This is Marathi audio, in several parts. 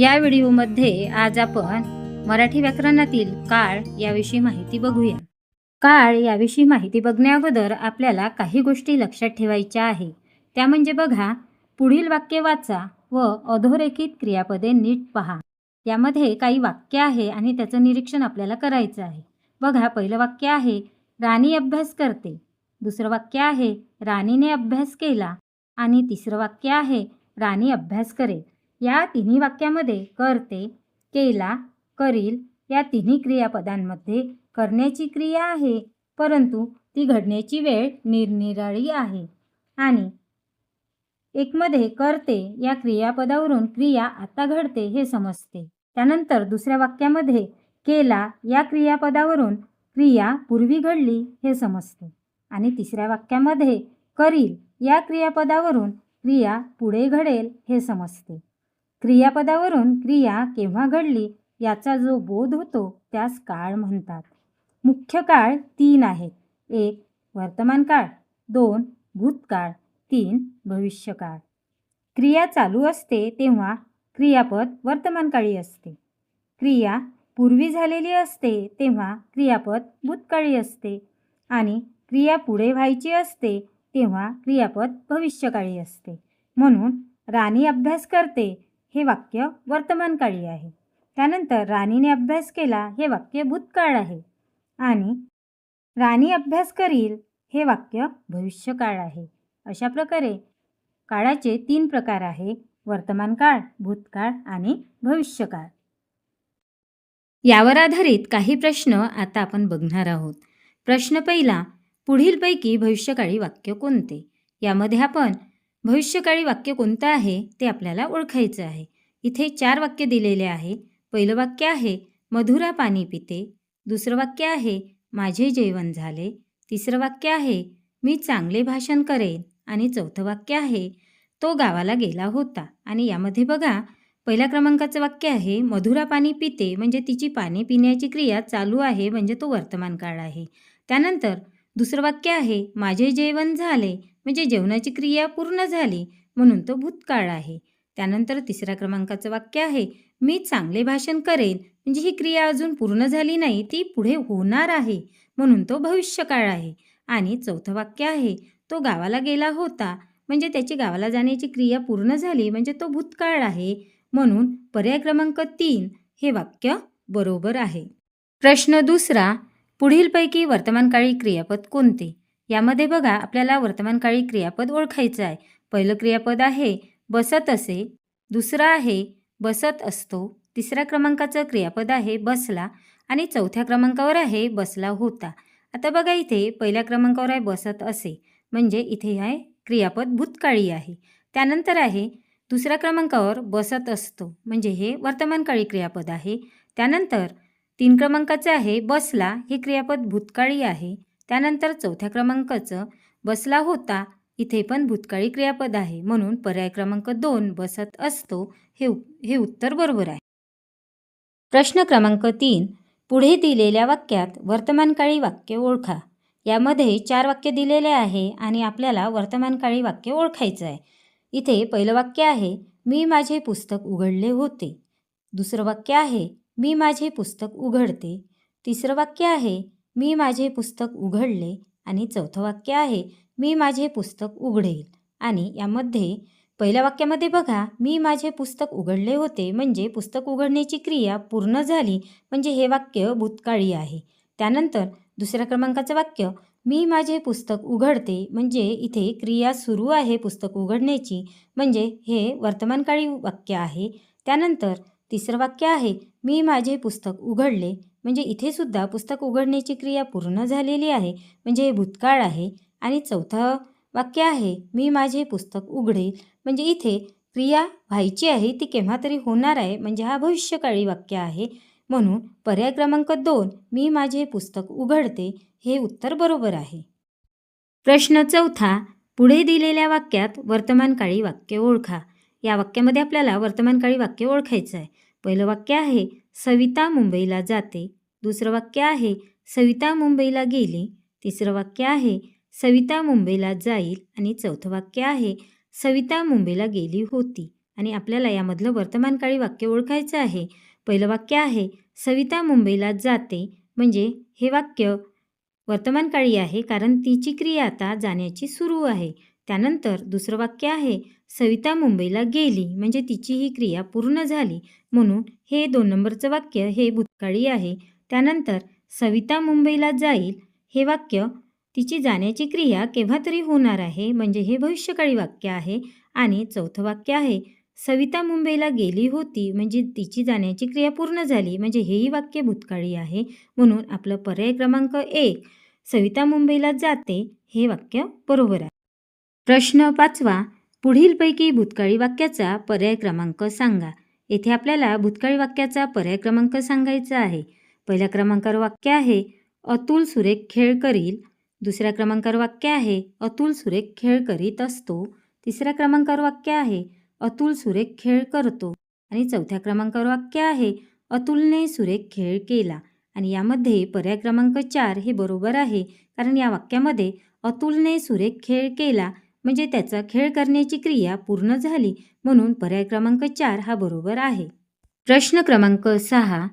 या व्हिडिओमध्ये आज आपण मराठी व्याकरणातील काळ याविषयी माहिती बघूया. काळ याविषयी माहिती बघण्याअगोदर आपल्याला काही गोष्टी लक्षात ठेवायच्या आहे. त्या म्हणजे बघा पुढील वाक्य वाचा व अधोरेखित क्रियापदे नीट पहा. यामध्ये काही वाक्य आहे आणि त्याचं निरीक्षण आपल्याला करायचं आहे. बघा पहिलं वाक्य आहे राणी अभ्यास करते. दुसरं वाक्य आहे राणीने अभ्यास केला. आणि तिसरं वाक्य आहे राणी अभ्यास करेल. या तिन्ही वाक्यामध्ये करते केला करील या तिन्ही क्रियापदांमध्ये करण्याची क्रिया आहे परंतु ती घडण्याची वेळ निरनिराळी आहे. आणि एकमध्ये करते या क्रियापदावरून क्रिया आता घडते हे समजते. त्यानंतर दुसऱ्या वाक्यामध्ये केला या क्रियापदावरून क्रिया पूर्वी घडली हे समजते. आणि तिसऱ्या वाक्यामध्ये करील या क्रियापदावरून क्रिया पुढे घडेल हे समजते. क्रियापदावरून क्रिया केव्हा घडली याचा जो बोध होतो त्यास काळ म्हणतात. मुख्य काळ तीन आहेत एक वर्तमान काळ. दोन भूतकाळ. तीन भविष्यकाळ. क्रिया चालू असते तेव्हा क्रियापद वर्तमानकाळी असते. क्रिया पूर्वी झालेली असते तेव्हा क्रियापद भूतकाळी असते. आणि क्रिया पुढे व्हायची असते तेव्हा क्रियापद भविष्यकाळी असते. म्हणून राणी अभ्यास करते हे वाक्य वर्तमानकाळी आहे. त्यानंतर राणीने अभ्यास केला हे वाक्य भूतकाळ आहे. आणि राणी अभ्यास करील हे वाक्य भविष्यकाळ आहे. अशा प्रकारे काळाचे तीन प्रकार आहे वर्तमान काळ भूतकाळ आणि भविष्यकाळ. यावर आधारित काही प्रश्न आता आपण बघणार आहोत. प्रश्न पहिला पुढीलपैकी भविष्यकाळी वाक्य कोणते? यामध्ये आपण भविष्यकाळी वाक्य कोणतं आहे ते आपल्याला ओळखायचं आहे. इथे चार वाक्य दिलेले आहे. पहिलं वाक्य आहे मधुरा पाणी पिते. दुसरं वाक्य आहे माझे जेवण झाले. तिसरं वाक्य आहे मी चांगले भाषण करेन. आणि चौथं वाक्य आहे तो गावाला गेला होता. आणि यामध्ये बघा पहिल्या क्रमांकाचं वाक्य आहे मधुरा पाणी पिते म्हणजे तिची पाणी पिण्याची क्रिया चालू आहे म्हणजे तो वर्तमान काळ आहे. त्यानंतर दुसरं वाक्य आहे माझे जेवण झाले. म्हणजे जेवणाची क्रिया पूर्ण झाली म्हणून तो भूतकाळ आहे. त्यानंतर तिसऱ्या क्रमांकाचं वाक्य आहे मी चांगले भाषण करेन म्हणजे ही क्रिया अजून पूर्ण झाली नाही ती पुढे होणार आहे म्हणून तो भविष्यकाळ आहे. आणि चौथं वाक्य आहे तो गावाला गेला होता म्हणजे त्याची गावाला जाण्याची क्रिया पूर्ण झाली म्हणजे तो भूतकाळ आहे म्हणून पर्याय क्रमांक तीन हे वाक्य बरोबर आहे. प्रश्न दुसरा पुढीलपैकी वर्तमानकाळी क्रियापद कोणते? यामध्ये बघा आपल्याला वर्तमानकाळी क्रियापद ओळखायचं आहे. पहिलं क्रियापद आहे बसत असे. दुसरं आहे बसत असतो. तिसऱ्या क्रमांकाचं क्रियापद आहे बसला. आणि चौथ्या क्रमांकावर आहे बसला होता. आता बघा इथे पहिल्या क्रमांकावर आहे बसत असे. म्हणजे इथे आहे क्रियापद भूतकाळी आहे. त्यानंतर आहे दुसऱ्या क्रमांकावर बसत असतो. म्हणजे हे वर्तमानकाळी क्रियापद आहे. त्यानंतर तीन क्रमांकाचं आहे बसला. हे क्रियापद भूतकाळी आहे. त्यानंतर चौथ्या क्रमांकाचं बसला होता इथे पण भूतकाळी क्रियापद आहे म्हणून पर्याय क्रमांक दोन बसत असतो हे हे उत्तर बरोबर आहे. प्रश्न क्रमांक तीन पुढे दिलेल्या वाक्यात वर्तमानकाळी वाक्य ओळखा. यामध्ये चार वाक्य दिलेले आहे आणि आपल्याला वर्तमानकाळी वाक्य ओळखायचं आहे. इथे पहिलं वाक्य आहे मी माझे पुस्तक उघडले होते. दुसरं वाक्य आहे मी माझे पुस्तक उघडते. तिसरं वाक्य आहे मी माझे पुस्तक उघडले आणि चौथं वाक्य आहे मी माझे पुस्तक उघडेल. आणि यामध्ये पहिल्या वाक्यामध्ये बघा मी माझे पुस्तक उघडले होते म्हणजे पुस्तक उघडण्याची क्रिया पूर्ण झाली म्हणजे हे वाक्य भूतकाळी आहे. त्यानंतर दुसऱ्या क्रमांकाचं वाक्य मी माझे पुस्तक उघडते म्हणजे इथे क्रिया सुरू आहे पुस्तक उघडण्याची म्हणजे हे वर्तमानकाळी वाक्य आहे. त्यानंतर तिसरं वाक्य आहे मी माझे पुस्तक उघडले म्हणजे इथे सुद्धा पुस्तक उघडण्याची क्रिया पूर्ण झालेली आहे. म्हणजे हे भूतकाळ आहे आणि चौथं वाक्य आहे मी माझे पुस्तक उघडेल. म्हणजे इथे क्रिया व्हायची आहे ती केव्हा तरी होणार आहे म्हणजे हा भविष्यकाळी वाक्य आहे. म्हणून पर्याय क्रमांक दोन मी माझे पुस्तक उघडते हे उत्तर बरोबर आहे. प्रश्न चौथा पुढे दिलेल्या वाक्यात वर्तमानकाळी वाक्य ओळखा. या वाक्यामध्ये आपल्याला वर्तमानकाळी वाक्य ओळखायचं आहे. पहिलं वाक्य आहे सविता मुंबईला जाते. दुसरं वाक्य आहे सविता मुंबईला गेली. तिसरं वाक्य आहे सविता मुंबईला जाईल. आणि चौथं वाक्य आहे सविता मुंबईला गेली होती. आणि आपल्याला यामधलं वर्तमानकाळी वाक्य ओळखायचं आहे. पहिलं वाक्य आहे सविता मुंबईला जाते. म्हणजे हे वाक्य वर्तमानकाळी आहे कारण तिची क्रिया आता जाण्याची सुरू आहे. त्यानंतर दुसरं वाक्य आहे सविता मुंबईला गेली म्हणजे तिची ही क्रिया पूर्ण झाली. म्हणून हे दोन नंबरचं वाक्य हे भूतकाळी आहे. त्यानंतर सविता मुंबईला जाईल हे वाक्य तिची जाण्याची क्रिया केव्हा तरी होणार आहे म्हणजे हे भविष्यकाळी वाक्य आहे. आणि चौथं वाक्य आहे सविता मुंबईला गेली होती म्हणजे तिची जाण्याची क्रिया पूर्ण झाली म्हणजे हेही वाक्य भूतकाळी आहे. म्हणून आपलं पर्याय क्रमांक एक सविता मुंबईला जाते हे वाक्य बरोबर आहे. प्रश्न पाचवा पुढीलपैकी भूतकाळी वाक्याचा पर्याय क्रमांक सांगा. येथे आपल्याला भूतकाळी वाक्याचा पर्याय क्रमांक सांगायचा आहे. पहिल्या क्रमांकावर वाक्य आहे अतुल सुरेख खेळ करील दुसऱ्या क्रमांकावर वाक्य आहे अतुल सुरेख खेळ करीत असतो. तिसऱ्या क्रमांकावर वाक्य आहे अतुल सुरेख खेळ करतो. आणि चौथ्या क्रमांकावर वाक्य आहे अतुलने सुरेख खेळ केला. आणि यामध्ये पर्याय क्रमांक चार हे बरोबर आहे. कारण या वाक्यामध्ये अतुलने सुरेख खेळ केला. म्हणजे त्याचा खेळ करण्याची क्रिया पूर्ण झाली म्हणून पर्याय क्रमांक चार हा बरोबर आहे. प्रश्न क्रमांक सहा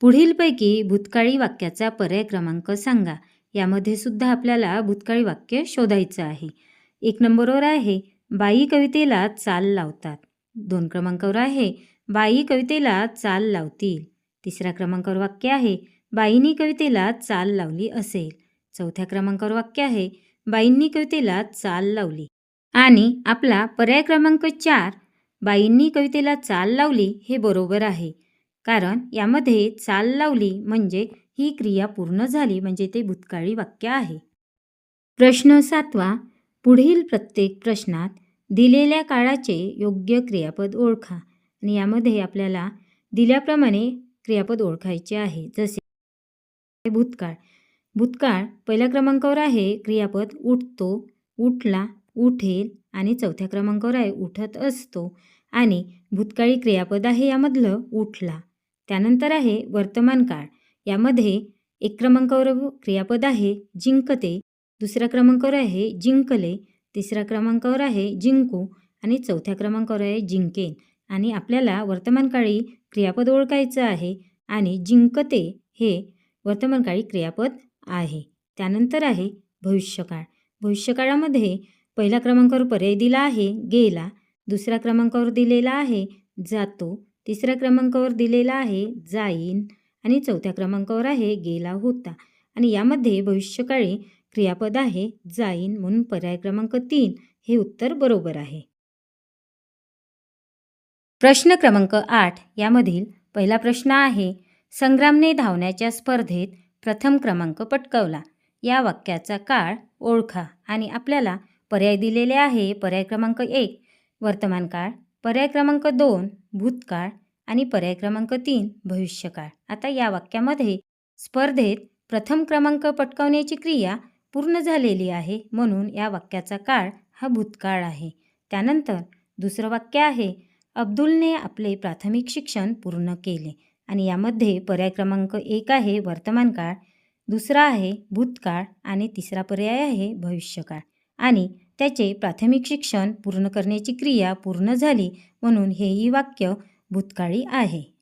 पुढीलपैकी भूतकाळी वाक्याचा पर्याय क्रमांक सांगा. यामध्ये सुद्धा आपल्याला भूतकाळी वाक्य शोधायचं आहे. एक नंबरवर आहे बाई कवितेला चाल लावतात. दोन क्रमांकावर आहे बाई कवितेला चाल लावतील. तिसऱ्या क्रमांकावर वाक्य आहे बाईंनी कवितेला चाल लावली असेल. चौथ्या क्रमांकावर वाक्य आहे बाईंनी कवितेला चाल लावली. आणि आपला पर्याय क्रमांक चार बाईंनी कवितेला चाल लावली हे बरोबर आहे. कारण यामध्ये चाल लावली म्हणजे ही क्रिया पूर्ण झाली म्हणजे ते भूतकाळी वाक्य आहे. प्रश्न सातवा पुढील प्रत्येक प्रश्नात दिलेल्या काळाचे योग्य क्रियापद ओळखा. आणि यामध्ये आपल्याला दिल्याप्रमाणे क्रियापद ओळखायचे आहे. जसे भूतकाळ भूतकाळ पहिल्या क्रमांकावर आहे. क्रियापद उठतो उठला उठेल आणि चौथ्या क्रमांकावर आहे. उठत असतो आणि भूतकाळी क्रियापद आहे यामधलं उठला. त्यानंतर आहे वर्तमान काळ. यामध्ये एक क्रमांकावर क्रियापद आहे जिंकते दुसऱ्या क्रमांकावर आहे जिंकले तिसऱ्या क्रमांकावर आहे जिंकू आणि चौथ्या क्रमांकावर आहे जिंकेन. आणि आपल्याला वर्तमानकाळी क्रियापद ओळखायचं आहे आणि जिंकते हे वर्तमानकाळी क्रियापद आहे. त्यानंतर आहे भविष्यकाळ. भविष्यकाळामध्ये पहिल्या क्रमांकावर पर्याय दिला आहे गेला. दुसऱ्या क्रमांकावर दिलेला आहे जातो. तिसऱ्या क्रमांकावर दिलेला आहे जाईन. आणि चौथ्या क्रमांकावर आहे गेला होता. आणि यामध्ये भविष्यकाळी क्रियापद आहे जाईन म्हणून पर्याय क्रमांक तीन. हे उत्तर बरोबर आहे. प्रश्न क्रमांक आठ. यामधील पहिला प्रश्न आहे संग्रामने धावण्याच्या स्पर्धेत प्रथम क्रमांक पटकावला. या वाक्याचा काळ ओळखा आणि आपल्याला पर्याय दिलेले आहे. पर्याय क्रमांक एक वर्तमान काळ. पर्याय क्रमांक दोन भूतकाळ. आणि पर्याय क्रमांक तीन भविष्यकाळ. आता या वाक्यामध्ये स्पर्धेत प्रथम क्रमांक पटकावण्याची क्रिया पूर्ण झालेली आहे. म्हणून या वाक्याचा काळ हा भूतकाळ आहे. त्यानंतर दुसरं वाक्य आहे. अब्दुलने आपले प्राथमिक शिक्षण पूर्ण केले. आणि यामध्ये पर्याय क्रमांक एक आहे वर्तमान काळ दुसरा आहे भूतकाळ आणि तिसरा पर्याय आहे भविष्यकाळ. आणि त्याचे प्राथमिक शिक्षण पूर्ण करण्याची क्रिया पूर्ण झाली म्हणून हेही वाक्य भूतकाळी आहे.